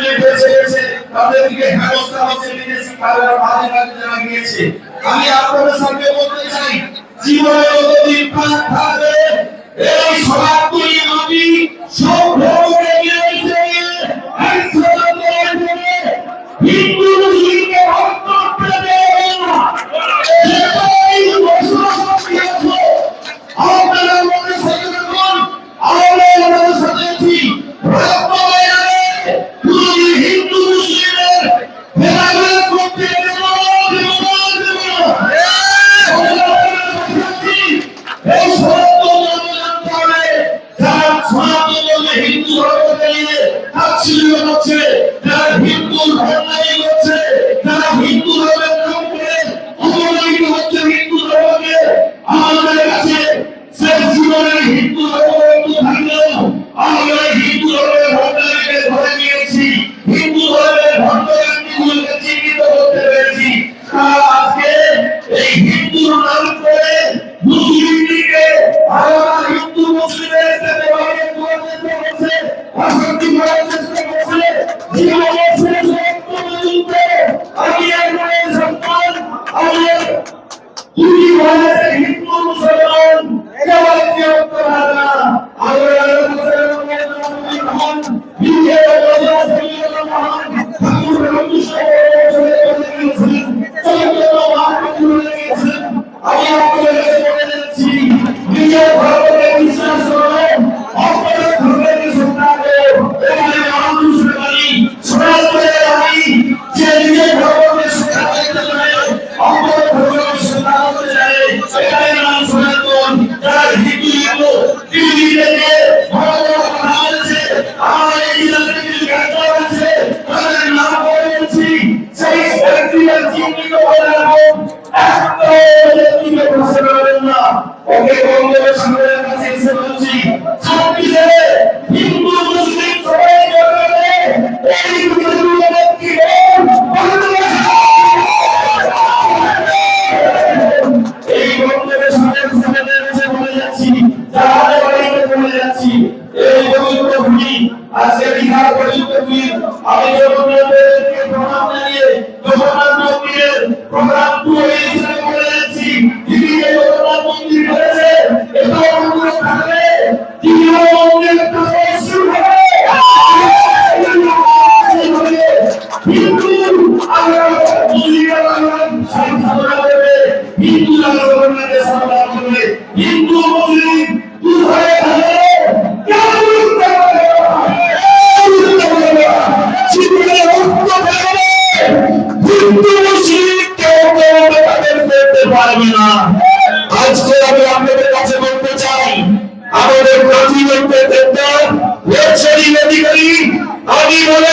যে ফেসে গেছে, তাদেরকে হেনস্থা হচ্ছে বিদেশি যারা গিয়েছে। আমি আপনাদের সামনে বলতে চাই, জীবনে যতদিন থাকবে? এই সমাজগুলি আমি সভ্য প্যানেলে তাচ্ছিল্য করছে যারা হিন্দুর ভাবনাই করছে যারা হিন্দু ধর্মের নাম করে অপমানিত হচ্ছে হিন্দু ধর্মকে আমার I'm going to be Bihar পরিষদের আমি লোকসভা অধিকারী আমি বলে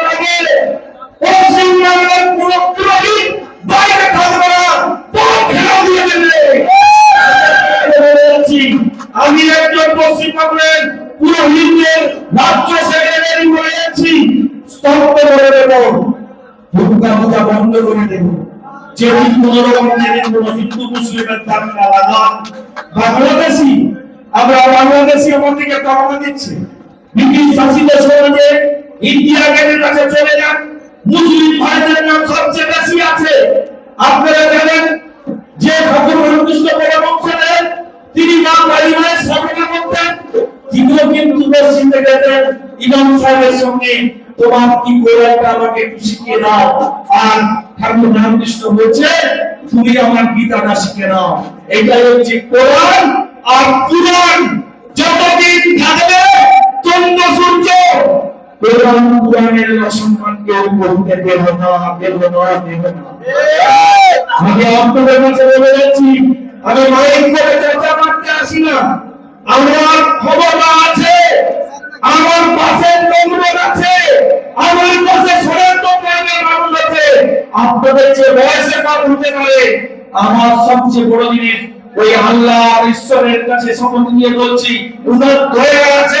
বন্ধ করে দেব। কোন রকম হিন্দু, মুসলিমের বাংলাদেশি, আমরা বাংলাদেশি তরমা ব্রিটিশ শাসিত সমাজে ইন্ডিয়া গেটের কাছে চলে যান। মুসলিম ভাইদের নাম সবচেয়ে বেশি আছে। আপনারা জানেন যে ঠাকুর রামকৃষ্ণ পরমংসদের তিনি নাম রাখবেন তিনিও কিন্তু মসজিদে ইমাম সাহেবের সঙ্গে তোমার কি আমাকে একটু শিখিয়ে দাও। আর ঠাকুর রামকৃষ্ণ বলছে, তুমি আমার গীতাটা শিখে নাও। এটাই হচ্ছে কোরআন আর যতদিন থাকবে চন্দ্র সূর্য। কোরআন কেউ করতে দেব না দেব না দেব না। আমি আপনাদের কাছে বলে যাচ্ছি, আমি করে আসি না। আমার খবর আছে, আমার পাশে লোকজন আছে, আমার পাশে মানুষ আছে। আপনাদের যে বয়সে কম হতে পারে, আমার সবচেয়ে বড় জিনিস, ওই আল্লাহ ঈশ্বরের কাছে সমন নিয়ে বলছি, উনার দয়া আছে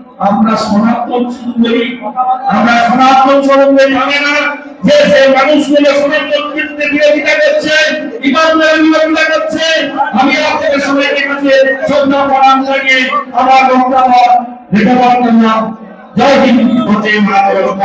আমরা সনাতন সুন্দরী আমরা সনাতন সম্বন্ধে জানে না যে সেই মানুষগুলো সনাতন কীর্তি বিরোধিতা করছে ইমানদার বিরোধিতা করছে আমি আপনাদের সবাইকে কাছে শ্রদ্ধা প্রণাম জানিয়ে আমার বক্তব্য রেখে করলাম জয় হিন্দ বন্দে মাতরম।